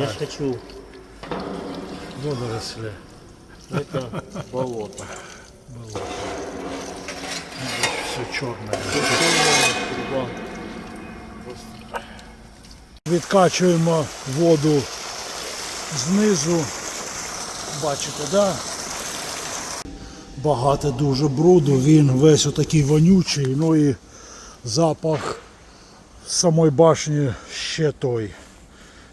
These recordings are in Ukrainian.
Я ж хочу. Водоросли. Это болото. Було. Все чорне. Відкачуємо воду знизу. Бачите, да? Багато дуже бруду, він весь отакий вонючий, ну і запах самої башні ще той.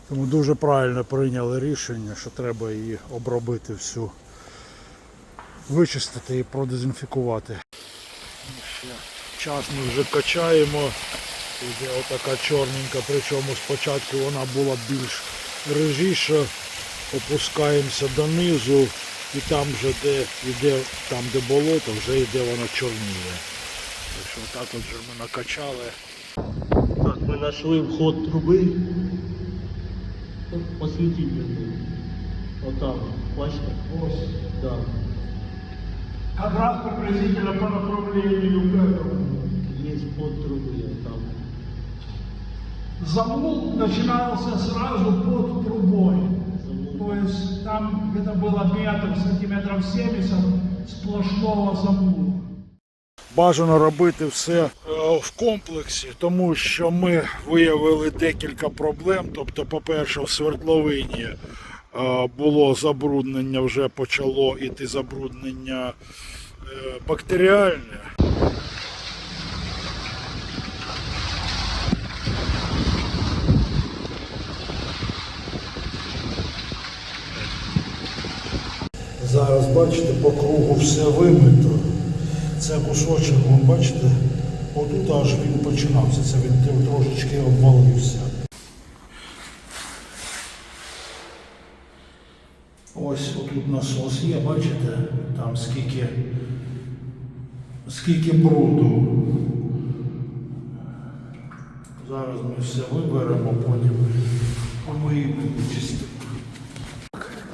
Тому дуже правильно прийняли рішення, що треба її обробити всю, вичистити і продезінфікувати. Час ми вже качаємо. Іде отака чорненька, причому спочатку вона була більш рижіша. Опускаємося донизу і там вже де йде, там де болото, вже йде вона чорніє. Так що отак от вже ми накачали. Мы нашли вход трубы. Посветить мне. Вот там, бачите? Ось. Да. Как раз приблизительно по направлению к этому. Есть вход трубы там. Замул начинался сразу под трубой. То есть там где-то было метр, сантиметров 70 сплошного замула. Бажано робити все в комплексі, тому що ми виявили декілька проблем. Тобто, по-перше, в свердловині е, було забруднення, вже почало іти забруднення е, бактеріальне. Зараз бачите, по кругу все вимито. Це кусочок, вон, бачите, отут аж він починався, це він трошечки обвалився. Ось отут насос є, бачите, там скільки, скільки бруду. Зараз ми все виберемо, потім помиємо і чистимо.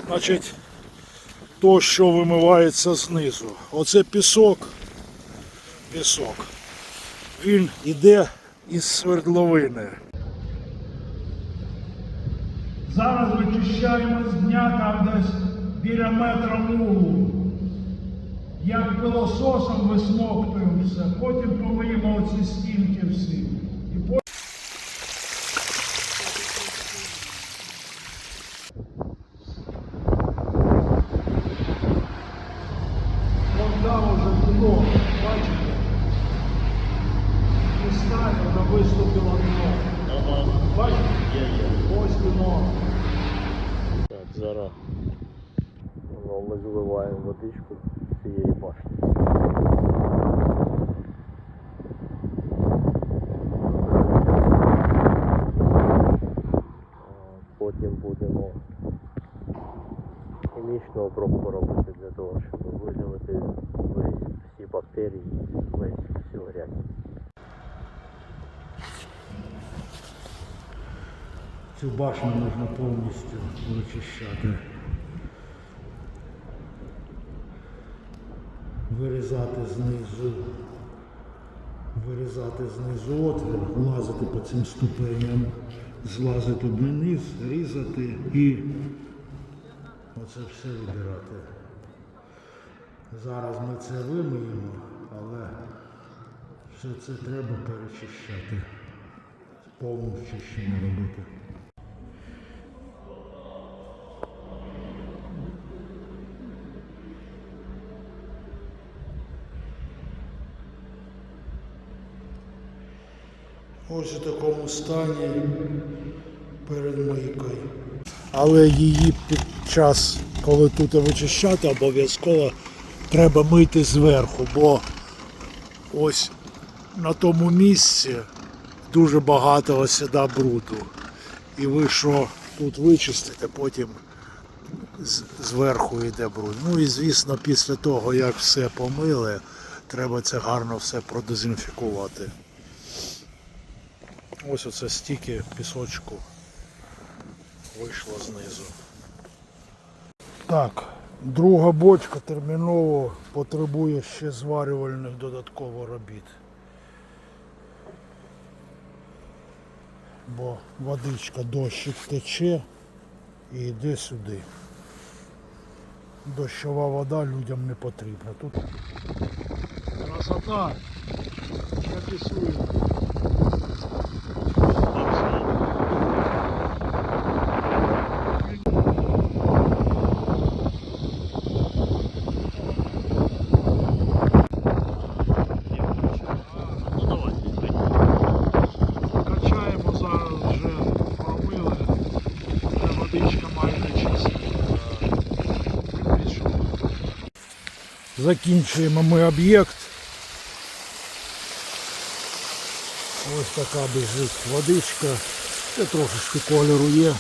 Значить, то, що вимивається знизу. Оце пісок. Пісок. Він йде із свердловини. Зараз вичищаємо з дня там десь біля метра мулу. Як пилососом висмоктуємося, потім помиємо оці стінки всі. І потім Вон там уже дно, бачите? Містами воно виступило дно. Ага. Бачите? Я, я. Ось дно. Так, зараз ми зливаємо водичку цієї башні. А Потім будемо хімічну обробку робити для того, щоб видалити весь всі бактерії, весь всю грязь. Цю башню можна повністю вичищати. Вирізати знизу, вирізати знизу отвір, лазити по цим ступеням, злазити вниз, різати і оце все вибирати. Зараз ми це вимиємо, але все це треба перечищати. Повне чищення робити. Ось у такому стані перед мийкою. Але її під час, коли тут вичищати, обов'язково треба мити зверху, бо ось на тому місці дуже багато осіда бруду. І ви що тут вичистите, потім зверху йде бруд. Ну і звісно, після того, як все помили, треба це гарно все продезінфікувати. Ось оце стільки пісочку вийшло знизу. Так, друга бочка терміново потребує ще зварювальних додатково робіт. Бо водичка дощик тече і йде сюди. Дощова вода людям не потрібна. Тут красота, як рисує. Закінчуємо ми об'єкт. Ось така біжить водичка. Це трошечки кольору є.